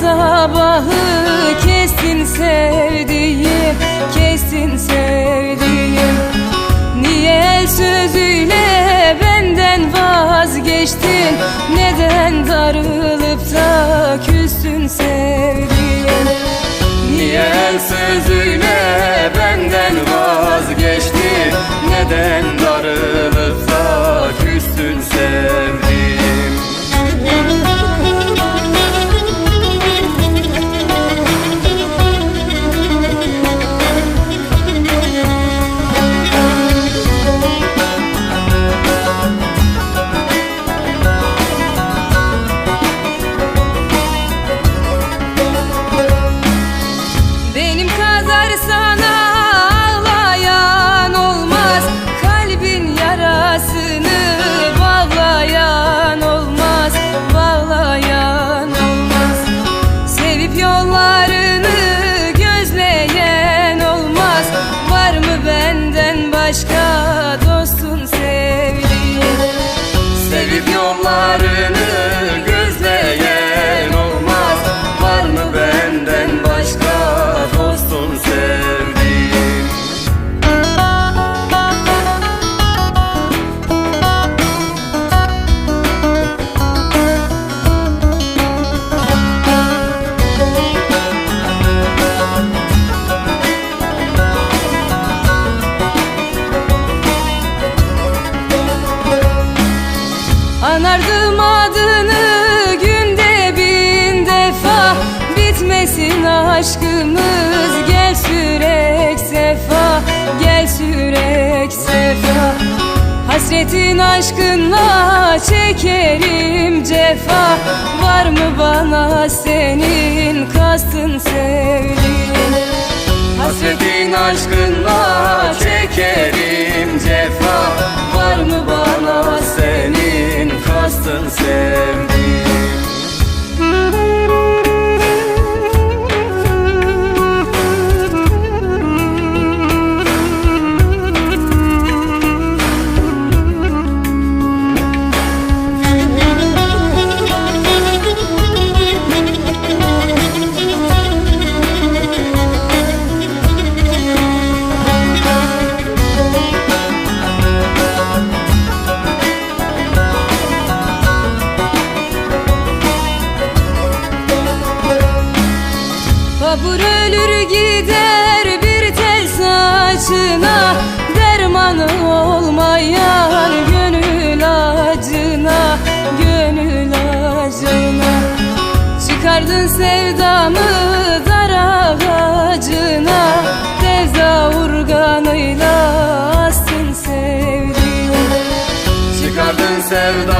Sabahı kestin sevdiğim Kestin sevdiğim. Niye sözüyle benden vazgeçtin? Neden darılıp da küstün sevdiğim? Niye sözüyle benden vazgeçti Neden darılıp Anardım adını günde bin defa. Bitmesin aşkımız gel sürek sefa Gel sürek sefa. Hasretin aşkınla çekerim cefa. Var mı bana senin kastın sevdiğin Hasretin aşkınla Babur ölür gider bir tel saçına Dermanı olmayan gönül acına Gönül acına. Çıkardın sevdamı dar ağacına Sevda urganıyla astın sevdiğim Çıkardın sevdamı